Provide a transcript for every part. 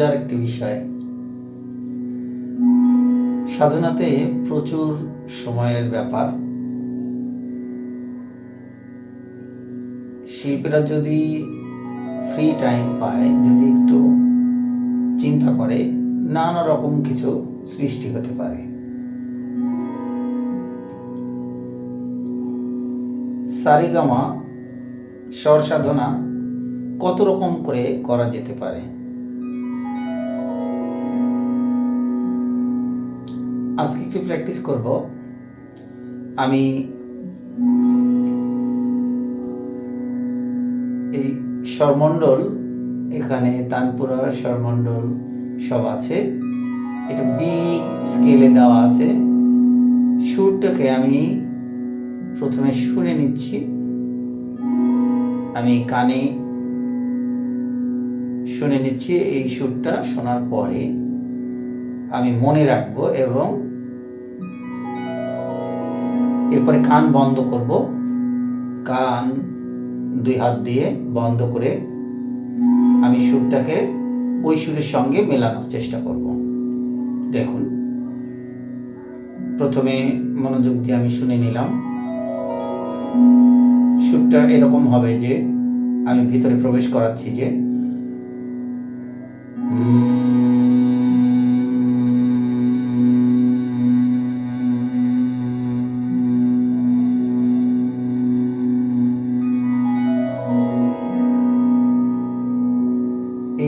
মজার একটি বিষয়। সাধনাতে প্রচুর সময়ের ব্যাপার। শিল্পীরা যদি ফ্রি টাইম পায়, যদি একটু চিন্তা করে, নানা রকম কিছু সৃষ্টি হতে পারে। সারিগামা স্বর সাধনা কত রকম করে করা যেতে পারে? আজকে একটু প্র্যাকটিস করব। আমি এই স্বরমণ্ডল, এখানে তানপুরা স্বরমণ্ডল সব আছে। এটা বি স্কেলে দেওয়া আছে। সুরটাকে আমি প্রথমে শুনে নিচ্ছি। আমি কানে শুনে নিচ্ছি এই সুরটা শোনার পরে। আমি মনে রাখব এবং এরপরে কান বন্ধ করব। কান দুই হাত দিয়ে বন্ধ করে আমি সুরটাকে ওই সুরের সঙ্গে মেলানোর চেষ্টা করব। দেখুন। প্রথমে মনোযোগ দিয়ে আমি শুনে নিলাম। সুরটা এরকম হবে যে আমি ভিতরে প্রবেশ করাচ্ছি যে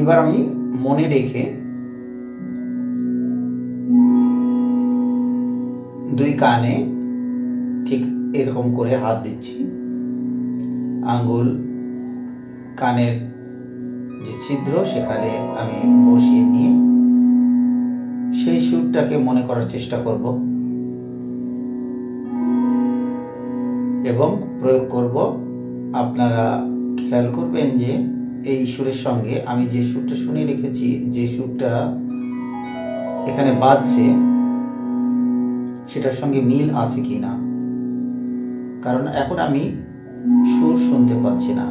এইবার আমি মনে রেখে দুই কানে ঠিক এরকম করে হাত দিচ্ছি। আঙ্গুল কানের যে ছিদ্র সেখানে আমি বসিয়ে নিয়ে সেই সুরটাকে মনে করার চেষ্টা করব এবং প্রয়োগ করব। আপনারা খেয়াল করবেন যে এই সুরের সঙ্গে আমি যে সুরটা শুনে রেখেছি, যে সুরটা এখানে বাজছে, সেটার সঙ্গে মিল আছে কি না? কারণ এখন আমি সুর শুনতে পাচ্ছি না।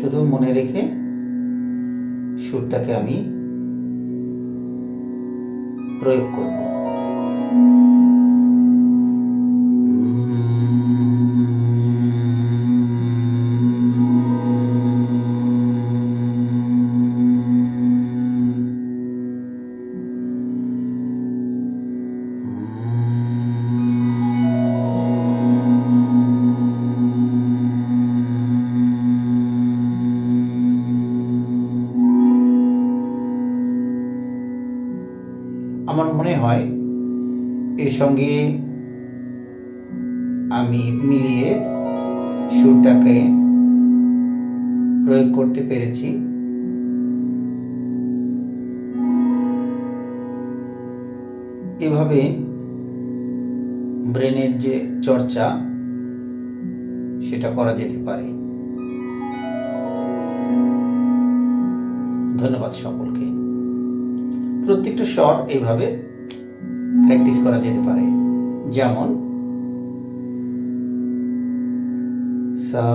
শুধু মনে রেখে সুরটাকে আমি প্রয়োগ করব। আমার মনে হয় এর সঙ্গে আমি মিলিয়ে সুরটাকে প্রয়োগ করতে পেরেছি। এভাবে ব্রেনের যে চর্চা, সেটা করা যেতে পারে। ধন্যবাদ সকলকে। প্রত্যেকটা স্বর এইভাবে প্র্যাকটিস করা যেতে পারে। যেমন, সা,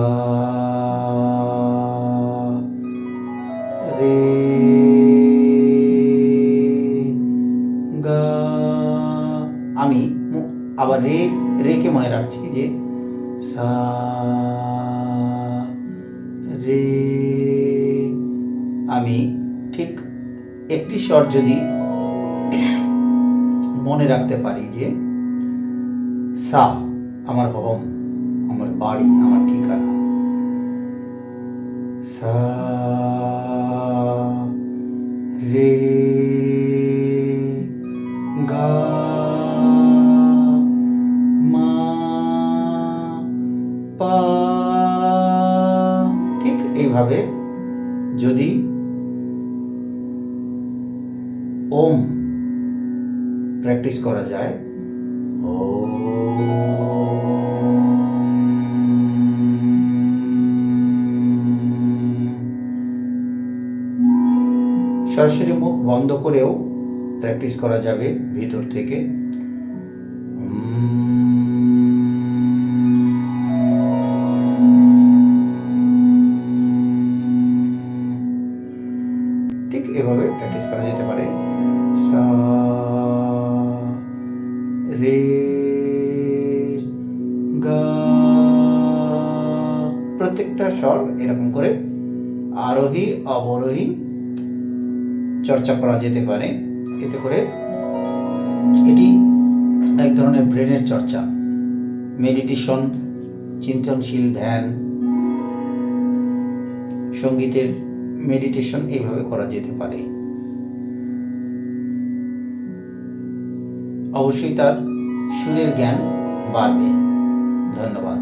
রে, গা, আমি আবার রে, রেকে মনে রাখছি যে সা একটি স্বর যদি মনে রাখতে পারি যে, সা, আমার হোম, আমার বাড়ি, আমার ঠিকানা। সা, রে ওম প্র্যাকটিস করা যায়। ও সরাসরি মুখ বন্ধ করেও প্র্যাকটিস করা যাবে ভিতর থেকে। আচ্ছা। রে গা। প্রত্যেকটা স্বর এরকম করে আরোহী, অবরোহী চর্চা করা যেতে পারে। এতে করে এটি এক ধরনের ব্রেনের চর্চা। মেডিটেশন, চিন্তনশীল ধ্যান, সঙ্গীতের মেডিটেশন এইভাবে করা যেতে পারে। অবশ্যই তার সুরের জ্ঞান বাড়বে ধন্যবাদ